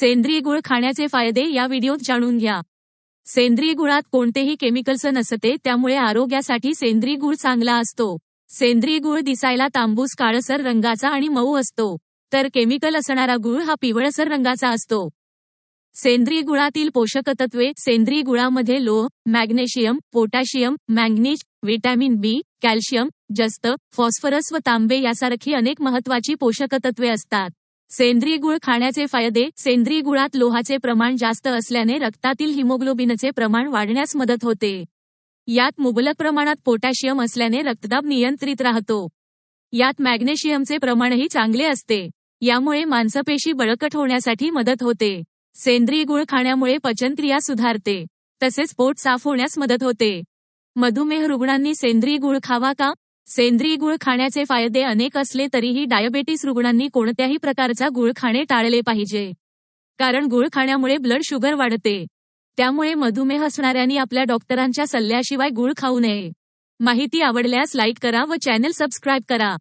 सेंद्रिय गुळ खाण्याचे फायदे या व्हिडिओत जाणून घ्या. सेंद्रिय गुळात कोणतेही केमिकल्स नसते त्यामुळे आरोग्यासाठी सेंद्रिय गुळ चांगला असतो. सेंद्रिय गुळ दिसायला तांबूस काळसर रंगाचा आणि मऊ असतो. तर केमिकल असणारा गुळ हा पिवळसर रंगाचा असतो. सेंद्रिय गुळातील पोषक तत्वे सेंद्रिय गुळामध्ये लोह magnesium potassium manganese vitamin B calcium जस्त फॉस्फरस व तांबे यासारखी अनेक महत्वाची पोषक तत्वे असतात. सेंद्रिय गुळ खाण्याचे फायदे सेंद्रिय गुळात लोहाचे प्रमाण जास्त असल्याने रक्तातील हिमोग्लोबिनचे प्रमाण वाढण्यास मदत होते. यात मुबलक प्रमाणात पोटॅशियम असल्याने रक्तदाब नियंत्रित राहतो. यात मॅग्नेशियमचे प्रमाणही चांगले असते. यामुळे मांसपेशी बळकट होण्यासाठी मदत होते. सेंद्रिय गुळ खाण्यामुळे पचनक्रिया सुधारते. तसेच पोट साफ होण्यास मदत होते. मधुमेह रुग्णांनी सेंद्रिय गुळ खावा का? सेंद्रिय गुळ खाण्याचे फायदे अनेक असले तरीही डायबेटीस रुग्णांनी कोणत्याही प्रकारचा गुळ खाणे टाळले पाहिजे. कारण गुळ खाण्यामुळे ब्लड शुगर वाढते. त्यामुळे मधुमेह असणाऱ्यांनी आपल्या डॉक्टरांच्या सल्ल्याशिवाय गुळ खाऊ नये. माहिती आवडल्यास लाईक करा व चॅनल सबस्क्राईब करा.